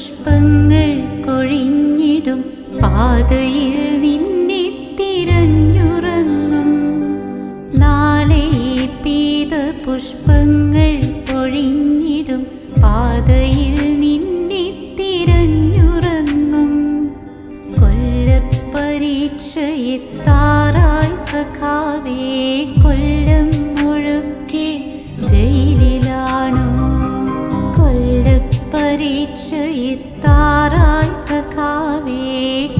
പുഷ്പങ്ങൾ കൊഴിഞ്ഞിടും. പാതയിൽ നിന്നെ തിരഞ്ഞുറങ്ങും. നാളെ പീത പുഷ്പങ്ങൾ കൊഴിഞ്ഞിടും. പാതയിൽ നിന്നെ തിരഞ്ഞുറങ്ങും. കൊല്ലപ്പരീക്ഷയെത്താറായി സഖാവേ കൊല്ലം അന്തരീക്ഷയിത്താറായി സഖാവേ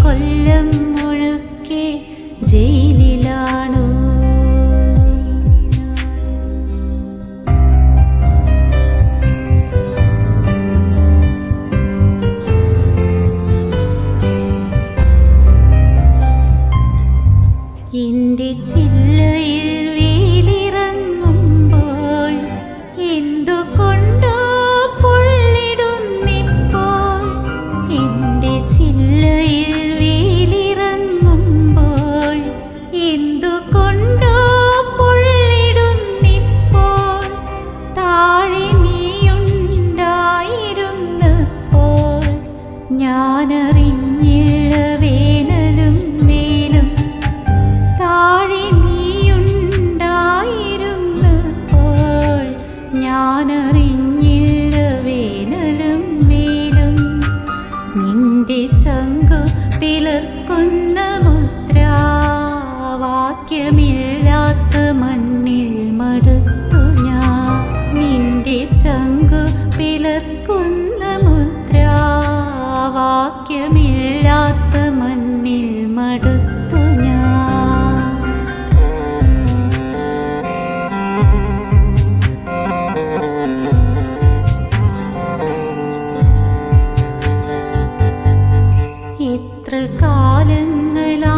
കൊല്ലം. ഐക്യമില്ലാത്ത മണ്ണിൽ മടുത്തു ഞാൻ. നിന്റെ ചങ്കു പിളർക്കുന്ന മുദ്ര വാക്യമില്ലാത്ത മണ്ണിൽ മടുത്തു ഞാൻ. ഇത്ര കാലങ്ങളാ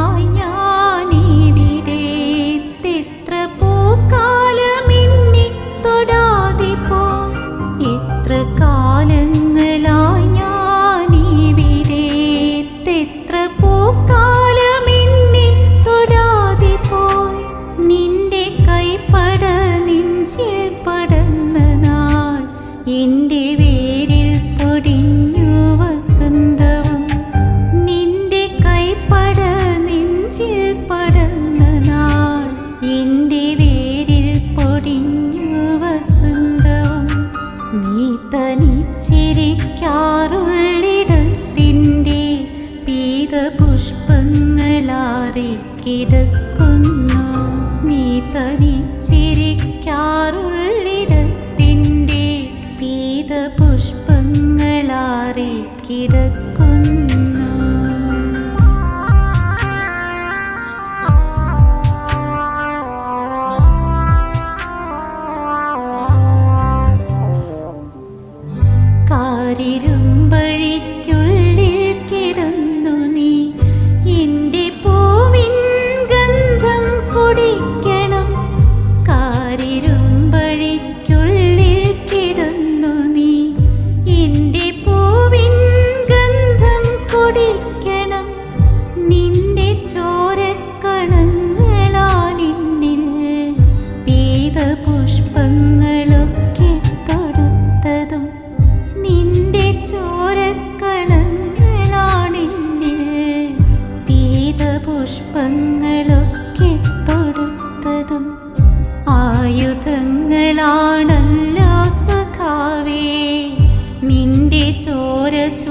നീ തനിച്ചിരിക്കാറുള്ളിടത്തിന്റെ പീതപുഷ്പങ്ങളാറി കിടക്കുന്നു. നീ തനിച്ചിരിക്കാറ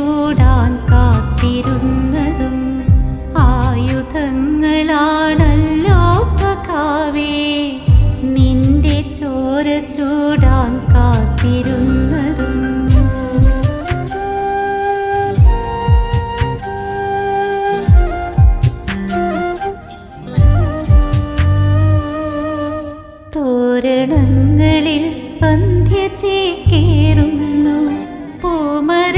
കൂടാൻ കാത്തിരുന്നതും ആയുധങ്ങളാണല്ലോ സഖാവേ. നിന്റെ ചോര ചൂടാൻ കാത്തിരുന്നതും തോരണങ്ങളിൽ സന്ധ്യ ചേക്കേറുന്നു. പൂമര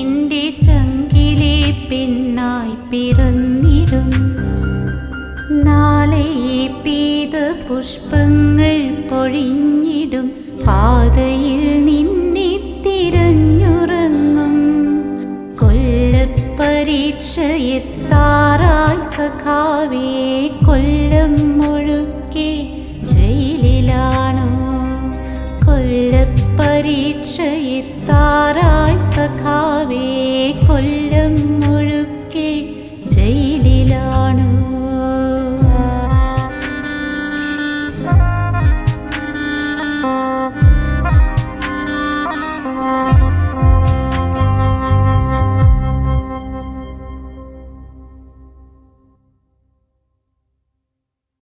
നിന്റെ ചങ്കിലെ പെണ്ണായി പിറന്നിടും. നാളെ പീത പുഷ്പങ്ങൾ പൊഴിഞ്ഞിടും. പാതയിൽ നിന്നെ തിരഞ്ഞുറങ്ങും. കൊല്ലപ്പരീക്ഷ എത്താറായി സഖാവേ കൊല്ലം മുഴുക്കെ ജയിലിലാണോ കൊല്ലപ്പരീക്ഷ എത്താറായി സഖാവേ കൊല്ലം